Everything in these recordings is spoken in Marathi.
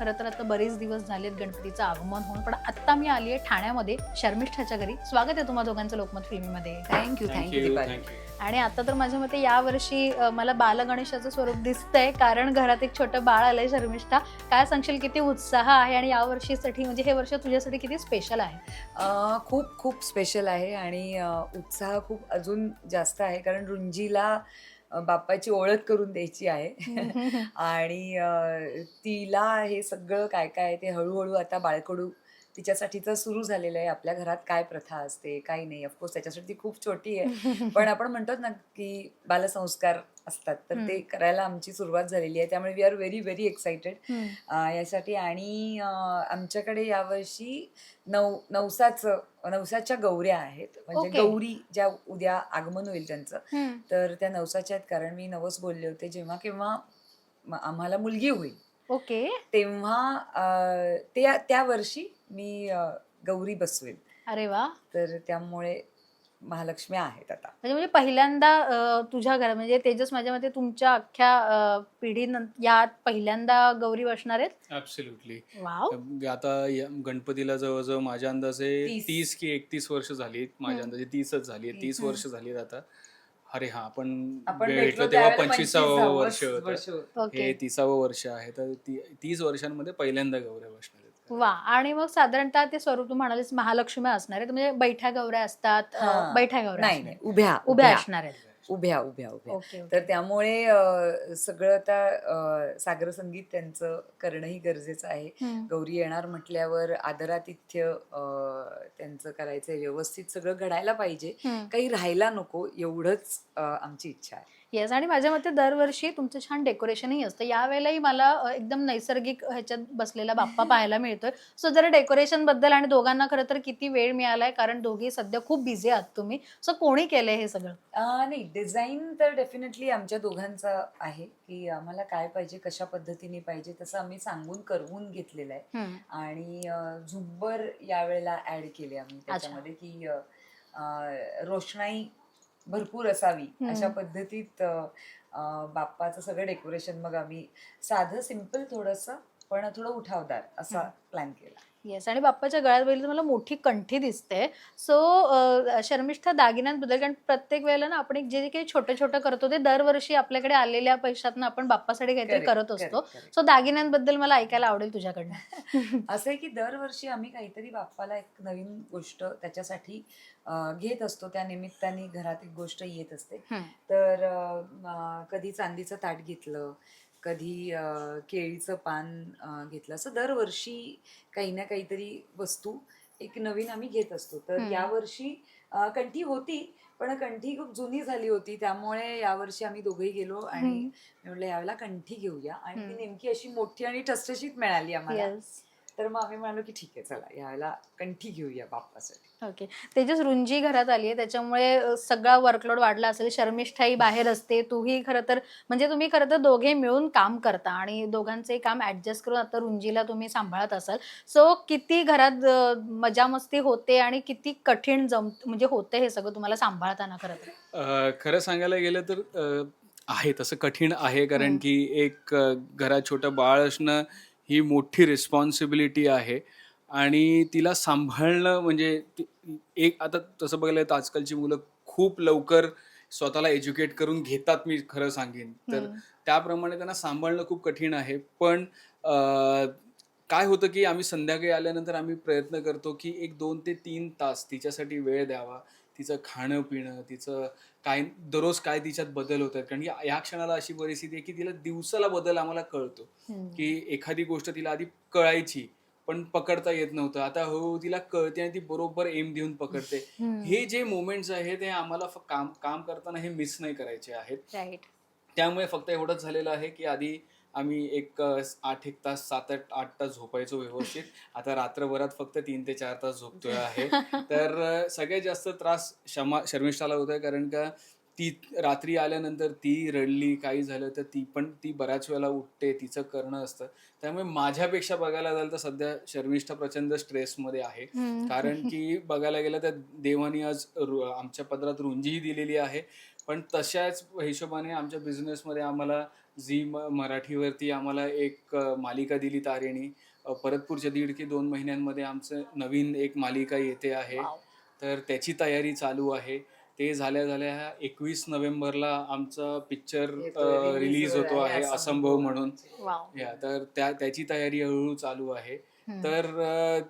खरं तर आता बरेच दिवस झालेत गणपतीचं आगमन होऊन पण आता मी आली आहे ठाण्यामध्ये शर्मिष्ठाच्या घरी. स्वागत आहे तुम्हा दोघांचं Lokmat फिल्मीमध्ये. Thank you thank you Deepali. आणि आता तर माझ्या मते यावर्षी मला बालगणेशाचं स्वरूप दिसतंय कारण घरात एक छोटं बाळ आलंय शर्मिष्ठा. काय सांगशील किती उत्साह आहे आणि या वर्षीसाठी म्हणजे हे वर्ष तुझ्यासाठी किती स्पेशल आहे? खूप खूप स्पेशल आहे आणि उत्साह खूप अजून जास्त आहे कारण रुंजीला बाप्पाची ओळख करून द्यायची आहे. आणि तिला हे सगळं काय काय ते हळूहळू आता बाळकडू तिच्यासाठीचं सुरू झालेलं आहे. आपल्या घरात काय प्रथा असते काय नाही. ऑफकोर्स त्याच्यासाठी ती खूप छोटी आहे. पण आपण म्हणतो ना की बालसंस्कार असतात. तर ते करायला आमची सुरुवात झालेली आहे. त्यामुळे we are very very excited यासाठी आणि आमच्याकडे यावर्षी नव नवसाचं नवसाच्या गौऱ्या आहेत. म्हणजे Okay. गौरी ज्या उद्या आगमन होईल त्यांचं. तर त्या नवसाच्या आहेत. कारण मी नवस बोलले होते. जेव्हा केव्हा आम्हाला मुलगी होईल. ओके. तेव्हा त्या त्या वर्षी मी गौरी बसवेल. अरे वा. तर त्यामुळे महालक्ष्मी आहेत आता. म्हणजे म्हणजे पहिल्यांदा अ, तुझ्या घरात म्हणजे तेजस माझ्या मते तुमच्या अख्ख्या अ, पिढी यात पहिल्यांदा गौरी बसणार आहेत? ऍब्सोल्युटली वाव आता या गणपतीला जवळजवळ माझ्या अंदाजे तीस. तीस की एकतीस वर्ष झाली माझ्या हम्म. अंदाजे तीसच झाली तीस. वर्ष झालीत आता. अरे हा आपण आपण भेटलो भेटलो तेव्हा त्यावेळेला पंचवीसावं 25 वर्ष होतं. वर्ष होतं. ओके हे तिसावं वर्ष आहे. तर ती- तीस वर्षांमध्ये पहिल्यांदा बसणार आहेत. वा आणि मग साधारणतः ते स्वरूप तू म्हणालीस महालक्ष्मी असणार आहेत म्हणजे बैठ्या गौऱ्या असतात हा. बैठ्या गौऱ्या नाही असणार उभ्या. उभ्या असणार आहेत उभ्या उभ्या उभ्या ओके ओके. तर त्यामुळे अ, सगळं आता अ, सागर संगीत त्यांचं करणंही गरजेचं आहे हम्म. गौरी येणार म्हटल्यावर आदरातिथ्य अ, त्यांचं करायचं व्यवस्थित सगळं घडायला पाहिजे हम्म. काही राहायला नको एवढंच अ, आमची इच्छा आहे येस आणि माझ्या मते दरवर्षी तुमचं छान डेकोरेशनही असतं. यावेळेलाही मला एकदम नैसर्गिक ह्याच्यात बसलेला बाप्पा पाहायला मिळतोय. सो जरा डेकोरेशनबद्दल आणि दोघांना खरं तर किती वेळ मिळालाय कारण दोघी सध्या खूप बिझी आहात तुम्ही. सो कोणी केलंय हे सगळं? नाही डिझाईन तर डेफिनेटली आमच्या दोघांचा आहे की आम्हाला काय पाहिजे कशा पद्धतीने पाहिजे तसं आम्ही सांगून करवून घेतलेलं आहे. आणि झुंबर यावेळेला ऍड केले आम्ही. त्याच्यामध्ये की रोषणाई भरपूर असावी. अशा पद्धतीत बाप्पाचं सगळं डेकोरेशन मग आम्ही साधं सिंपल थोडंसं पण थोडं उठावदार असा. प्लॅन केला येस आणि बाप्पाच्या गळ्यात बघितलं तर मला मोठी कंठी दिसते. सो शर्मिष्ठा दागिन्यांबद्दल कारण प्रत्येक वेळेला ना आपण एक जे काही छोटं छोटं करतो ते दरवर्षी आपल्याकडे आलेल्या पैशातनं आपण बाप्पासाठी काहीतरी करत असतो. सो दागिन्यांबद्दल मला ऐकायला आवडेल तुझ्याकडनं. असं आहे की दरवर्षी आम्ही काहीतरी बाप्पाला एक नवीन गोष्ट त्याच्यासाठी घेत असतो. त्या निमित्ताने घरात एक गोष्ट येत असते. तर कधी चांदीचं ताट घेतलं कधी केळीचं पान घेतलं असं दरवर्षी काही ना काहीतरी वस्तू एक नवीन आम्ही घेत असतो. तर. यावर्षी कंठी होती पण कंठी खूप जुनी झाली होती त्यामुळे यावर्षी आम्ही दोघेही गेलो आणि म्हटलं यावेळेला कंठी घेऊया. आणि ती. नेमकी अशी मोठी आणि ठसठशीत मिळाली आम्हाला. तर मग आम्ही म्हणालो की ठीक आहे चला यावेळेला कंठी घेऊया बाप्पासाठी. ओके तेजस रुंजी घरात आली आहे त्याच्यामुळे सगळा वर्कलोड वाढला असेल. शर्मिष्ठाही बाहेर असते. तूही खरं तर म्हणजे तुम्ही खरं तर दोघे मिळून काम करता आणि दोघांचे काम ऍडजस्ट करून आता रुंजीला तुम्ही सांभाळत असाल. सो किती घरात मजा मस्ती होते आणि किती कठीण जम म्हणजे होते हे सगळं तुम्हाला सांभाळताना खरं तर? खरं सांगायला गेलं तर आहे तसं कठीण आहे. कारण. की एक घरात छोटं बाळ असणं ही मोठी रिस्पॉन्सिबिलिटी आहे. आणि तिला सांभाळणं म्हणजे एक आता तसं बघायला तर आजकालची मुलं खूप लवकर स्वतःला एज्युकेट करून घेतात मी खरं सांगेन. तर. त्याप्रमाणे त्यांना सांभाळणं खूप कठीण आहे. पण काय होतं की आम्ही संध्याकाळी आल्यानंतर आम्ही प्रयत्न करतो की एक दोन ते तीन तास तिच्यासाठी वेळ द्यावा. तिचं खाणं पिणं तिचं काय दररोज काय तिच्यात बदल होतात. कारण की या क्षणाला अशी परिस्थिती आहे की तिला दिवसाला बदल आम्हाला कळतो. की एखादी गोष्ट तिला आधी कळायची पण पकडता येत नव्हतं. आता हो तिला कळते आणि ती बरोबर एम देऊन पकडते. हे जे मोमेंट्स आहेत हे आम्हाला काम काम करताना हे मिस नाही करायचे आहेत. त्यामुळे फक्त एवढंच झालेलं आहे की आधी आम्ही एक अ, आठ एक तास सात आठ आठ तास झोपायचो व्यवस्थित. आता रात्रभरात फक्त तीन ते चार तास झोपतोय आहे. तर अ, सगळ्यात जास्त त्रास क्षमा शर्मिष्ठाला होत आहे कारण का ती रात्री आल्यानंतर ती रडली काही झालं तर ती पण ती बऱ्याच वेळेला उठते तिचं करणं असतं. त्यामुळे माझ्यापेक्षा बघायला झालं तर सध्या शर्मिष्ठा प्रचंड स्ट्रेसमध्ये आहे. हम्म. कारण की बघायला गेलं तर देवानी आज रु- आमच्या पदरात रुंजीही दिलेली आहे. पण तशाच हिशोबाने आमच्या बिझनेसमध्ये आम्हाला झी म मराठीवरती आम्हाला एक मालिका दिली तारेणी परत पुढच्या दीड की दोन महिन्यांमध्ये आमचं नवीन एक मालिका येते आहे. तर त्याची तयारी चालू आहे. ते झाल्या झाल्या एकवीस नोव्हेंबरला आमचा पिक्चर येतोय, रिलीज होतो होणार आहे आहे असंभव म्हणून. वाव. या तर त्या त्याची तयारी हळूहळू चालू आहे. हम्म. तर अ,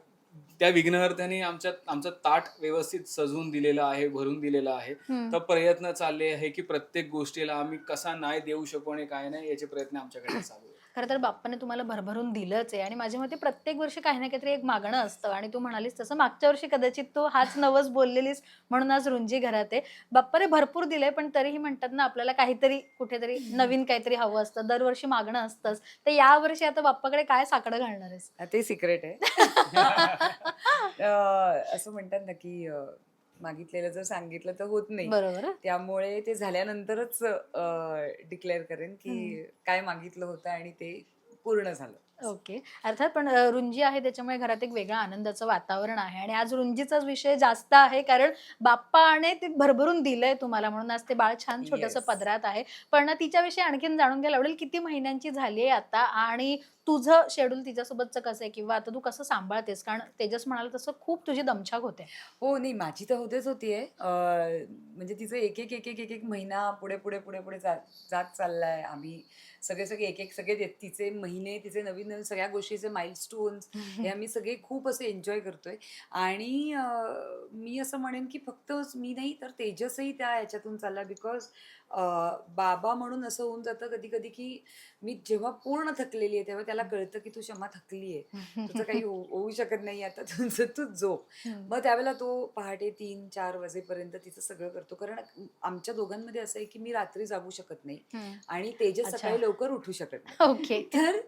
त्या विघ्नहर्त्याने आमच्या आमचं ताट व्यवस्थित सजवून दिलेलं आहे भरून दिलेलं आहे. तर प्रयत्न चालले आहे की प्रत्येक गोष्टीला आम्ही कसा नाही देऊ शकू आणि काय नाही याचे प्रयत्न आमच्याकडे चालू आहे खरं तर बाप्पाने तुम्हाला भरभरून दिलंच आहे. आणि माझ्या मते प्रत्येक वर्षी काही ना काहीतरी एक मागणं असतं. आणि तू म्हणालीस तसं मागच्या वर्षी कदाचित तू हाच नवस बोललेलीस म्हणून आज रुंजी घरात आहे. बाप्पाने भरपूर दिलंय पण तरीही म्हणतात ना आपल्याला काहीतरी कुठेतरी नवीन काहीतरी हवं असतं. दरवर्षी मागणं असतंच. तर यावर्षी आता बाप्पाकडे काय साकडं घालणार आहेस? ते सिक्रेट आहे. अं, असं म्हणतात ना की मागितलेलं जर सांगितलं तर होत नाही. बरोबर त्यामुळे ते झाल्यानंतरच डिक्लेअर करेन की काय मागितलं होतं आणि ते पूर्ण झालं. ओके. अर्थात पण रुंजी आहे त्याच्यामुळे घरात एक वेगळं आनंदाचं वातावरण आहे आणि आज रुंजीचाच विषय जास्त आहे कारण बाप्पाने ते भरभरून दिलंय तुम्हाला म्हणून. आज ते बाळ छान छोटस Yes. पदरात आहे. पण तिच्याविषयी आणखीन जाणून घ्यायला आवडेल किती महिन्यांची झाली आहे आता आणि तुझं शेड्यूल तिच्यासोबतचं कसं आहे किंवा आता तू कसं सांभाळतेस? कारण तेजस म्हणाला तसं खूप तुझी दमछाक होते. हो नाही माझी तर होतेच होतीये. म्हणजे तिचं एक एक एक एक एक एक महिना पुढे पुढे पुढे पुढे जात जात चाललाय. आम्ही सगळे सगळे एक एक सगळे तिचे महिने तिचे नवीन नवीन सगळ्या गोष्टीचे माइलस्टोन्स हे आम्ही सगळे खूप असे एन्जॉय करतोय. आणि मी असं म्हणेन की फक्त मी नाही तर तेजसही त्या ह्याच्यातून चालला बिकॉज बाबा म्हणून असं होऊन जातं कधी कधी की मी जेव्हा पूर्ण थकलेली आहे तेव्हा त्याला कळतं की तू क्षमा थकली आहे. तुझं काही होऊ होऊ शकत नाही आता तुझं तू झोप. मग त्यावेळेला तो पहाटे तीन चार वाजेपर्यंत तिचं सगळं करतो. कारण आमच्या दोघांमध्ये असं आहे की मी रात्री जागू शकत नाही आणि तेजस. सकाळी लवकर उठू शकत नाही. ओके. तर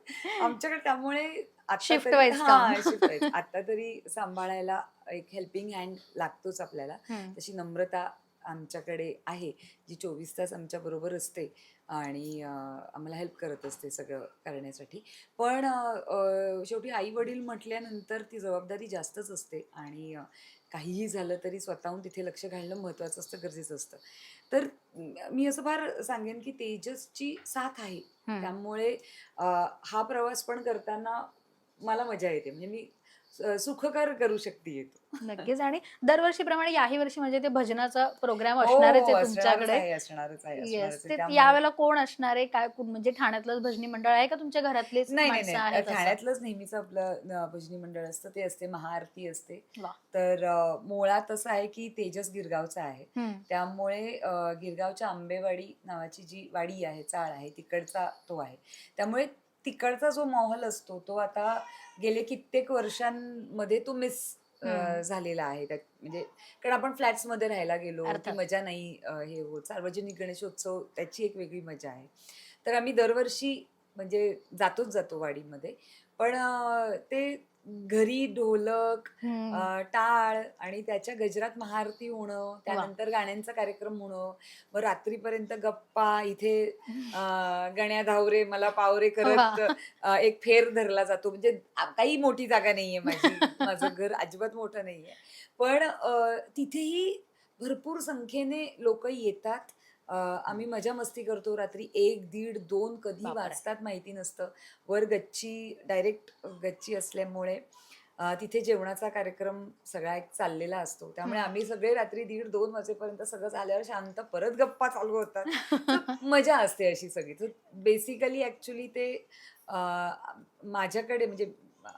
आमच्याकडे त्यामुळे wise. आता तरी सांभाळायला एक हेल्पिंग हँड लागतोच आपल्याला. तशी नम्रता आमच्याकडे आहे जी चोवीस तास आमच्या बरोबर असते आणि आम्हाला हेल्प करत असते सगळं करण्यासाठी. पण शेवटी आई वडील म्हटल्यानंतर ती जबाबदारी जास्तच असते आणि काहीही झालं तरी स्वतःहून तिथे लक्ष घालणं महत्त्वाचं असतं गरजेचं असतं. तर मी असं फार सांगेन की तेजसची साथ आहे. त्यामुळे हा प्रवास पण करताना मला मजा येते. म्हणजे मी सुखकर करू शकते नक्कीच. आणि दरवर्षीप्रमाणे याही वर्षी म्हणजे ते भजनाचा प्रोग्राम हो, असणारच आहे तुमच्याकडे. येस. ते यावेळेला कोण असणार आहे? काय कोण- म्हणजे ठाण्यातलंच भजनी मंडळ आहे का तुमच्या घरातलेच नाही? ठाण्यातलंच नेहमीच आपलं भजनी मंडळ असतं. ते असते महाआरती असते. तर मुळात असं आहे की तेजस गिरगावचा आहे. त्यामुळे गिरगावच्या आंबेवाडी नावाची जी वाडी आहे चाळ आहे तिकडचा तो आहे. त्यामुळे तिकडचा जो माहोल असतो तो आता गेले कित्येक वर्षांमध्ये तो मिस. झालेला आहे त्यात म्हणजे कारण आपण फ्लॅट्समध्ये राहायला गेलो ती. मजा नाही हे होत सार्वजनिक गणेशोत्सव त्याची एक वेगळी मजा आहे तर आम्ही दरवर्षी म्हणजे जातोच जातो वाडीमध्ये पण ते घरी ढोलक टाळ आणि त्याच्या गजरात महाआरती होणं त्यानंतर गाण्यांचा कार्यक्रम होणं मग रात्रीपर्यंत गप्पा इथे गण्या धावरे मला पावरे करत एक फेर धरला जातो. म्हणजे काही मोठी जागा नाहीये माझी. माझं घर अजिबात मोठं नाहीये. पण तिथेही भरपूर संख्येने लोक येतात. आम्ही मजा मस्ती करतो. रात्री एक दीड दोन कधी. वाजतात माहिती नसतं. वर गच्ची डायरेक्ट गच्ची असल्यामुळे तिथे जेवणाचा कार्यक्रम सगळा एक चाललेला असतो. त्यामुळे. आम्ही सगळे रात्री दीड दोन वाजेपर्यंत सगळं झाल्यावर शांत परत गप्पा चालू होतात. मजा असते अशी सगळी. तर बेसिकली ऍक्च्युली ते माझ्याकडे म्हणजे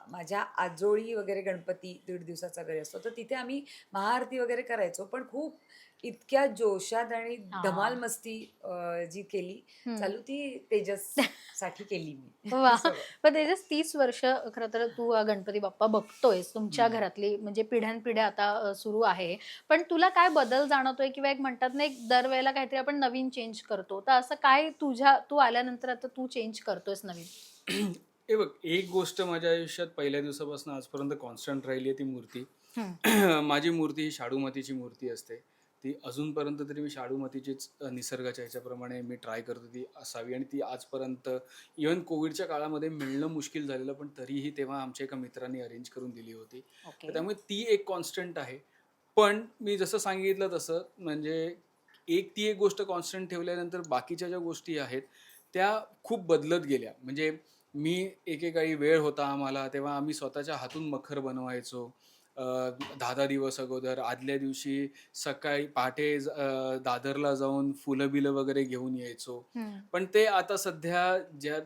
माझ्या आजोळी वगैरे गणपती दीड दिवसाचा घरी असतो. तर तिथे आम्ही महाआरती वगैरे करायचो. पण खूप इतक्या जोशात आणि हा. धमाल मस्ती अं, जी केली हम्म. चालू ती तेजससाठी केली मी वा. पण तेजस तीस वर्ष खरं तर तू अ, गणपती बाप्पा बघतोयस तुमच्या हम्म. घरातली म्हणजे पिढ्यानपिढ्या आता अ, सुरू आहे पण तुला काय बदल जाणवतोय किंवा एक म्हणतात ना एक दरवेळेला काहीतरी आपण नवीन चेंज करतो तर असं काय तुझ्या तू आल्यानंतर आता तू चेंज करतोयस नवीन हे बघ एक गोष्ट माझ्या आयुष्यात पहिल्या दिवसापासून आजपर्यंत कॉन्स्टंट राहिली आहे ती मूर्ती माझी मूर्ती ही शाडूमातीची मूर्ती असते ती अजूनपर्यंत तरी मी शाडूमातीचीच निसर्गाच्या ह्याच्याप्रमाणे मी ट्राय करतो ती असावी. आणि ती आजपर्यंत इवन कोविडच्या काळामध्ये मिळणं मुश्किल झालेलं पण तरीही तेव्हा आमच्या एका मित्रांनी अरेंज करून दिली होती. तर त्यामुळे ती एक कॉन्स्टंट आहे. पण मी जसं सांगितलं तसं म्हणजे एक ती एक गोष्ट कॉन्स्टंट ठेवल्यानंतर बाकीच्या ज्या गोष्टी आहेत त्या खूप बदलत गेल्या. म्हणजे मी एकेकाळी वेळ होता आम्हाला तेव्हा आम्ही स्वतःच्या हातून मखर बनवायचो. दहा दहा दिवस अगोदर. आदल्या दिवशी सकाळी पहाटे ज- अं, दादरला जाऊन फुलं बिलं वगैरे घेऊन यायचो. हम्म. पण ते आता सध्या ज्या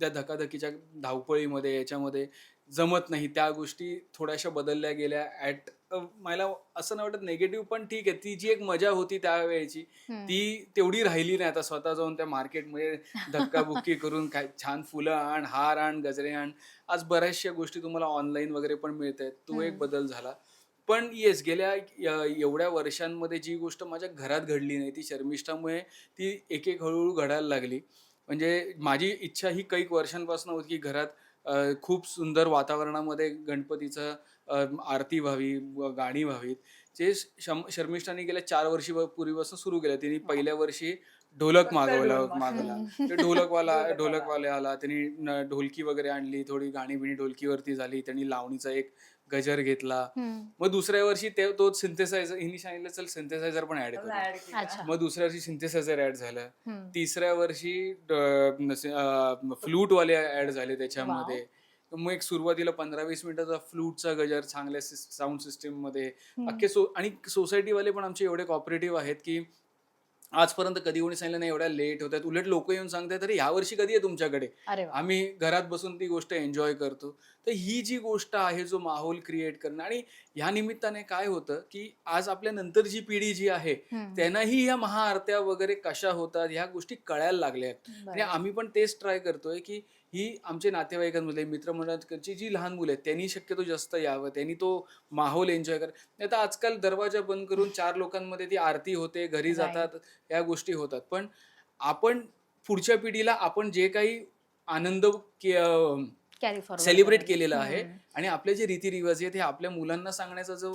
त्या धकाधकीच्या धावपळीमध्ये याच्यामध्ये जमत नाही. त्या गोष्टी थोड्याशा बदलल्या गेल्या ॲट मला असं नाही वाटत निगेटिव्ह पण ठीक आहे. ती जी एक मजा होती त्यावेळेची. ती तेवढी राहिली नाही आता स्वतः जाऊन त्या मार्केटमध्ये धक्काबुक्की करून काय छान फुलं आण हार आण गजरे आण. आज बऱ्याचशा गोष्टी तुम्हाला ऑनलाईन वगैरे पण मिळत आहेत तो एक. बदल झाला. पण येस गेल्या एवढ्या वर्षांमध्ये जी गोष्ट माझ्या घरात घडली नाही ती शर्मिष्ठामुळे ती एक एक हळूहळू घडायला लागली. म्हणजे माझी इच्छा ही कैक वर्षांपासून होती की घरात अ, खूप सुंदर वातावरणामध्ये गणपतीचं अ, आरती व्हावी व गाणी व्हावीत. जे शम शर्मिष्ठाने गेल्या चार वर्षी पूर्वीपासून सुरू केलं तिने पहिल्या वर्षी ढोलक मागवला मागवला. ते ढोलकवाला ढोलकवाला. ढोलकवाले आला त्यांनी न- ढोलकी वगैरे आणली थोडी गाणी बिणी ढोलकीवरती झाली त्यांनी लावणीचा एक गजर घेतला. मग दुसऱ्या वर्षी ते तो सिंथेसायझर हिने सांगितलं चल सिंथेसायझर पण ऍड करू केला. अच्छा. मग दुसऱ्या वर्षी सिंथेसायझर ऍड झालं हम्म. तिसऱ्या वर्षी फ्लूट वाले ऍड झाले त्याच्यामध्ये मग एक सुरुवातीला पंधरा वीस मिनिटाचा फ्लूटचा गजर चांगल्या साऊंड सिस्टीममध्ये हम्म. अख्खे सो आणि सोसायटीवाले पण आमचे एवढे कॉपरेटिव्ह आहेत की आजपर्यंत कधी कोणी सांगितलं नाही एवढ्या लेट होत आहेत उलट लोक येऊन सांगतात अरे ह्या वर्षी कधी आहे तुमच्याकडे? अरे वा. आम्ही घरात बसून ती गोष्ट एन्जॉय करतो. तर ही जी गोष्ट आहे जो माहोल क्रिएट करणं आणि ह्या निमित्ताने काय होतं की आज आपल्या नंतरची पिढी जी आहे हम्म. त्यांनाही ह्या महाआरत्या वगैरे कशा होतात ह्या गोष्टी कळायला लागल्या आहेत. आणि. आम्ही पण तेच ट्राय करतोय की ही आमचे नातेवाईकांमधले मित्रमंडळाची जी लहान मुलं आहेत त्यांनी शक्यतो जास्त यावं त्यांनी तो माहोल एन्जॉय कर नाही तर आजकाल दरवाजा बंद करून चार लोकांमध्ये ती आरती होते घरी. जातात या गोष्टी होतात पण आपण पुढच्या पिढीला आपण जे काही आनंद सेलिब्रेट. केलेलं आहे. आणि आपले जे रीतिरिवाज आहेत हे आपल्या मुलांना सांगण्याचा जो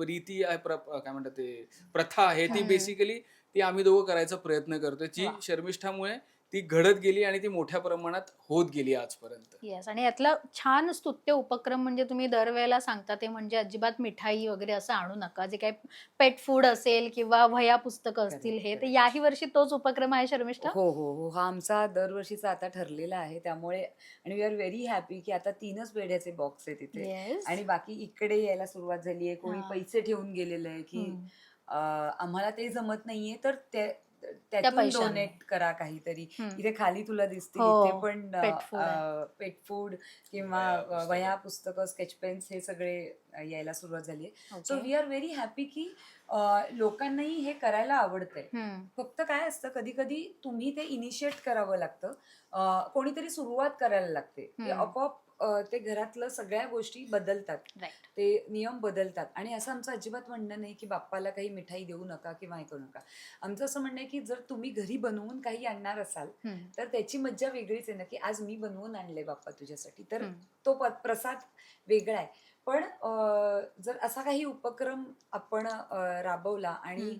रीती आहे काय म्हणतात ते प्रथा आहे ती. बेसिकली ती आम्ही दोघं करायचा प्रयत्न करतोय जी. शर्मिष्ठामुळे ती घडत गेली आणि ती मोठ्या प्रमाणात होत गेली आजपर्यंत. येस आणि यातला छान स्तुत्य उपक्रम म्हणजे तुम्ही दरवेळेला सांगता ते म्हणजे अजिबात मिठाई वगैरे असं आणू नका. जे काही पेट फूड असेल किंवा वह्या पुस्तकं असतील हे तर. याही वर्षी तोच उपक्रम आहे शर्मिष्ठा? हो हो हो. हा आमचा दरवर्षीचा आता ठरलेला आहे. त्यामुळे आणि वी आर व्हेरी हॅपी की आता तीनच पेढ्याचे बॉक्स आहे तिथे येस आणि बाकी इकडे यायला सुरुवात झाली आहे कोणी हा. पैसे ठेवून गेलेलं आहे की हम्म. अं, आम्हाला ते जमत नाहीये. तर ते- त्यातून पैशाने. डोनेट करा काहीतरी हम्म. इथे खाली तुला दिसतील हो, इथे पण pet food आहे. पेट फूड किंवा वह्या, अं, पुस्तकं. वह्या पुस्तकं स्केच पेन्स हे सगळे अं, यायला सुरुवात झाली आहे so Okay. We are very happy की अं, लोकांनाही हे करायला आवडतंय हम्म. फक्त काय असतं कधी कधी तुम्ही ते इनिशिएट करावं लागतं अं, कोणीतरी सुरुवात करायला लागते ते हम्म. आपोआप ते घरातलं सगळ्या गोष्टी बदलतात. ते नियम बदलतात. आणि असं आमचं अजिबात म्हणणं नाही की बाप्पाला काही मिठाई देऊ नका किंवा हे करू नका. आमचं असं म्हणणं आहे की जर तुम्ही घरी बनवून काही आणणार असाल. तर त्याची मज्जा वेगळीच आहे ना की आज मी बनवून आणलंय बाप्पा तुझ्यासाठी. तर. तो प्रसाद वेगळा आहे. पण जर असा काही उपक्रम आपण राबवला आणि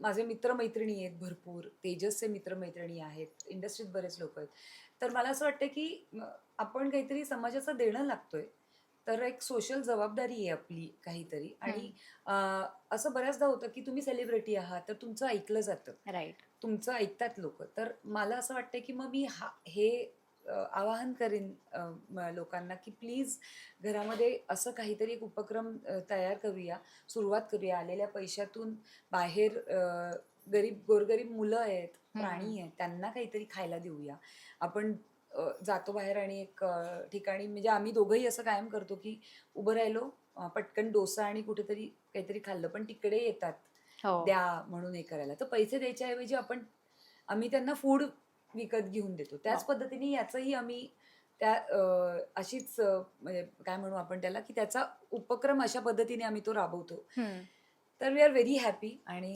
माझे मित्रमैत्रिणी आहेत भरपूर तेजसचे मित्रमैत्रिणी आहेत इंडस्ट्रीत बरेच लोक आहेत. तर मला असं वाटतं की आपण काहीतरी समाजाचं देणं लागतोय. तर एक सोशल जबाबदारी आहे आपली काहीतरी. आणि असं बऱ्याचदा होतं की तुम्ही सेलिब्रिटी आहात तर तुमचं ऐकलं जातं. राईट तुमचं ऐकतात लोक. तर मला असं वाटतं की मग मी हा हे आवाहन करेन लोकांना की प्लीज घरामध्ये असं काहीतरी एक उपक्रम तयार करूया. सुरुवात करूया. आलेल्या पैशातून बाहेर गरीब गोरगरीब मुलं आहेत. प्राणी आहेत त्यांना काहीतरी खायला देऊया आपण जातो बाहेर आणि एक ठिकाणी म्हणजे आम्ही दोघंही असं कायम करतो की उभं राहिलो पटकन डोसा आणि कुठेतरी काहीतरी खाल्लं पण तिकडे येतात हो द्या म्हणून हे करायला तर पैसे द्यायच्या ऐवजी आपण आम्ही त्यांना फूड विकत घेऊन देतो त्याच वा. पद्धतीने याचंही आम्ही त्या अशीच म्हणजे काय म्हणू आपण त्याला की त्याचा उपक्रम अशा पद्धतीने आम्ही तो राबवतो. तर वी आर व्हेरी हॅपी आणि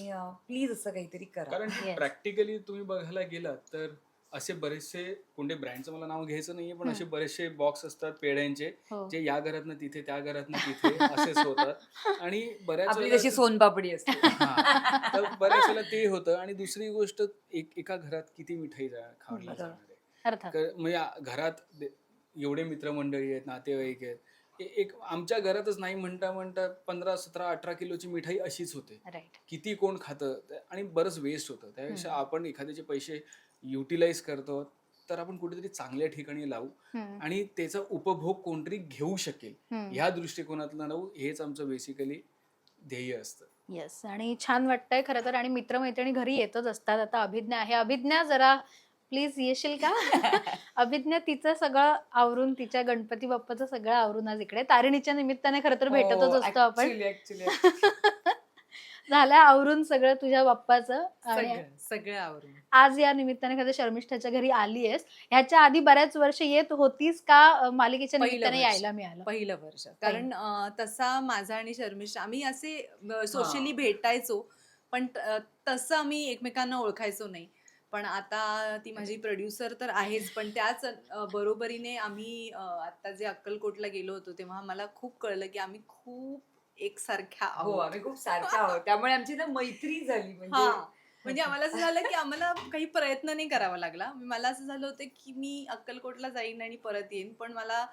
प्लीज असं काहीतरी करा. कारण Yes. प्रॅक्टिकली तुम्ही बघायला गेलात तर असे बरेचसे कोणते ब्रँडचं मला नाव घ्यायचं नाहीये पण असे बरेचसे बॉक्स असतात पेढ्यांचे हो. जे या घरातनं तिथे त्या घरातनं तिथे असेच होतात. आणि बऱ्याच आपली वेळेला जशी असं- सोनपापडी असते. हा. तर बऱ्याच वेळेला ते होतं. आणि दुसरी गोष्ट एक एका घरात किती मिठाई जा- खाल्ली बरोबर. जाणार आहे अर्थात क- म्हणजे आ- घरात दे- एवढे मित्रमंडळी आहेत नातेवाईक आहेत एक आमच्या घरातच नाही म्हणता म्हणता पंधरा सतरा अठरा किलोची मिठाई अशीच होते. राईट किती कोण खातं आणि बरंच वेस्ट होतं. त्यापेक्षा. आपण एखाद्याचे पैसे युटिलाइज करतो तर आपण कुठेतरी चांगल्या ठिकाणी लावू. हम्म, आणि त्याचा उपभोग कोणतरी घेऊ शकेल. हम्म. ह्या दृष्टिकोनातलं लावू हेच आमचं बेसिकली ध्येय असतं. येस आणि छान वाटतंय खरं तर. आणि मित्रमैत्रिणी घरी येतच असतात. आता अभिज्ञा आहे. अभिज्ञा जरा प्लीज येशील का? अभिज्ञा तिचं सगळं आवरून तिच्या गणपती बाप्पाचं सगळं आवरून आज इकडे. तारिणीच्या निमित्ताने खरं तर भेटतच हो, असतो आपण. झालं आवरून सगळं तुझ्या बाप्पाचं सगळं आवरून. आज या निमित्ताने खरं शर्मिष्ठाच्या घरी आली आहेस ह्याच्या आधी बऱ्याच वर्ष येत होतीस का मालिकेच्या निमित्ताने. यायला मिळालं? पहिलं वर्ष. कारण तसा माझा आणि शर्मिष्ठ आम्ही असे सोशली भेटायचो पण तसं आम्ही एकमेकांना ओळखायचो नाही. पण आता ती माझी प्रोड्युसर तर आहेच पण त्याच बरोबरीने आम्ही आता जे अक्कलकोटला गेलो होतो तेव्हा मला खूप कळलं की आम्ही खूप एकसारख्या हो आहोत. आम्ही खूप सारख्या आहोत. त्यामुळे आमची ना मैत्री झाली म्हणजे म्हणजे आम्हाला असं झालं की आम्हाला काही प्रयत्न नाही करावा लागला. मला असं झालं होतं की मी अक्कलकोटला जाईन आणि परत येईन पण मला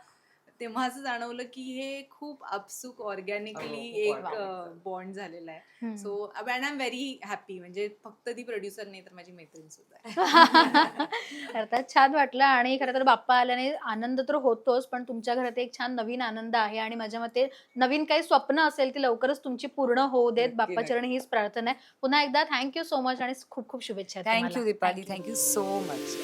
तेव्हा असं जाणवलं की हे खूप आपसुक ऑर्गॅनिकली हो, एक खूप organic. बॉन्ड झालेला आहे. So and I am very happy म्हणजे फक्त ती प्रोड्युसर नाही तर माझी मैत्रीण सुद्धा आहे अर्थात छान वाटलं आणि खरं तर बाप्पा आल्याने आनंद तर होतोच पण तुमच्या घरात एक छान नवीन आनंद आहे आणि माझ्या मते नवीन काही स्वप्न असेल ती लवकरच तुमची पूर्ण होऊ देत बाप्पा. चरणी हीच प्रार्थना आहे पुन्हा एकदा थँक्यू सो मच आणि खूप खूप शुभेच्छा thank you. Deepali. Thank you so much